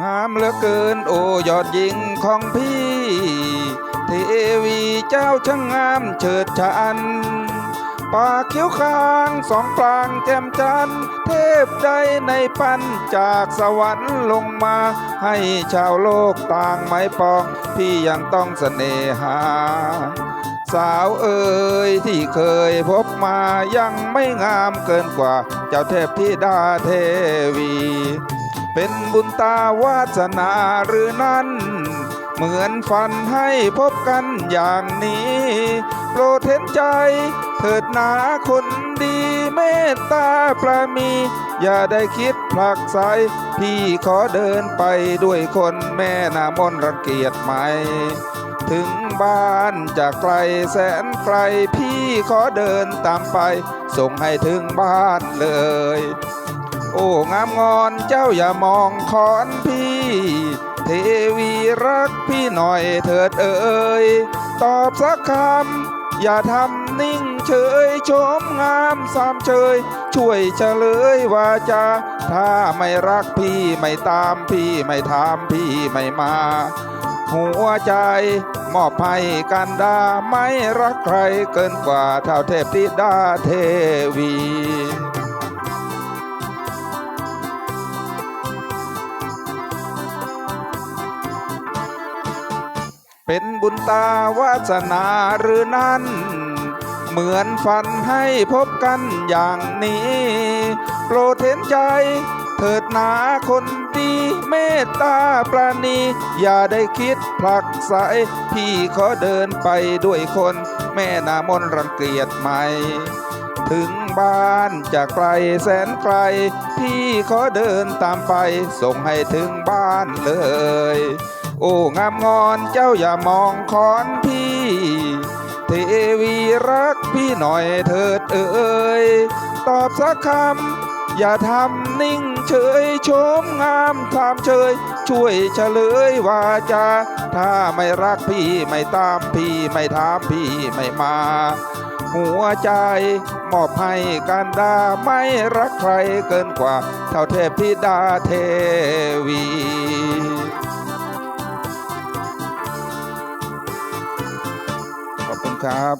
งามเหลือเกินโอยอดหญิงของพี่ เทวีเจ้าช่างงามเฉิดฉันปากเขียวคางสองปรางแจ่มจันทร์เทพใดในปันจากสวรรค์ลงมา ให้ชาวโลกต่างไม้ปอง พี่ยังต้องเสน่หา สาวเอ๋ยที่เคยพบ มายังไม่งามเกินกว่า เจ้าเทพธิดาเทวี เป็นบุญตาวาสนาหรือนั้นเหมือนฝันให้พบกันอย่างนี้ โปรดเห็นใจ เถิดหนาคนดีเมตตาประมี อย่าได้คิดผลักไสพี่ขอเดินไปด้วยคนแม่นามนรังเกียจไหม ถึงบ้านจากไกลแสนไกลพี่ขอเดินตามไป ส่งให้ถึงบ้านเลย โอ้งามงอนเจ้าอย่ามองคอนพี่ เทวีรักพี่หน่อยเถิดเอ่ยตอบสักคำอย่าทำนิ่งเฉยชมงามสามเชยช่วยเฉลยวาจาถ้าไม่รักพี่ไม่ตามพี่ไม่ถามพี่ไม่มา หัวใจ มอบให้กันดาไม่รักใครเกินกว่าเท่าเทพธิดาเทวีเป็นบุญตาวาสนาหรือนั้น เหมือนฝันให้พบกันอย่างนี้ โปรดเห็นใจ เถิดหนาคน ดีเมตตาปราณี อย่าได้คิดผลักไสพี่ขอเดินไปด้วยคน แม่นามนรังเกียจไหมถึงบ้านจากไกลแสนไกล พี่ขอเดินตามไป ส่งให้ถึงบ้านเลย โอ้งามงอนเจ้าอย่ามองคอนพี่ เทวีรักพี่หน่อยเถิดเอ่ยตอบสักคำ อย่าทำนิ่งเฉยชมงามทามเชยช่วยเฉลยวาจา ถ้าไม่รักพี่ไม่ตามพี่ไม่ถามพี่ไม่มา หัวใจมอบให้กันดาไม่รักใครเกินกว่า เท่าเทพธิดาเทวีขอบคุณครับ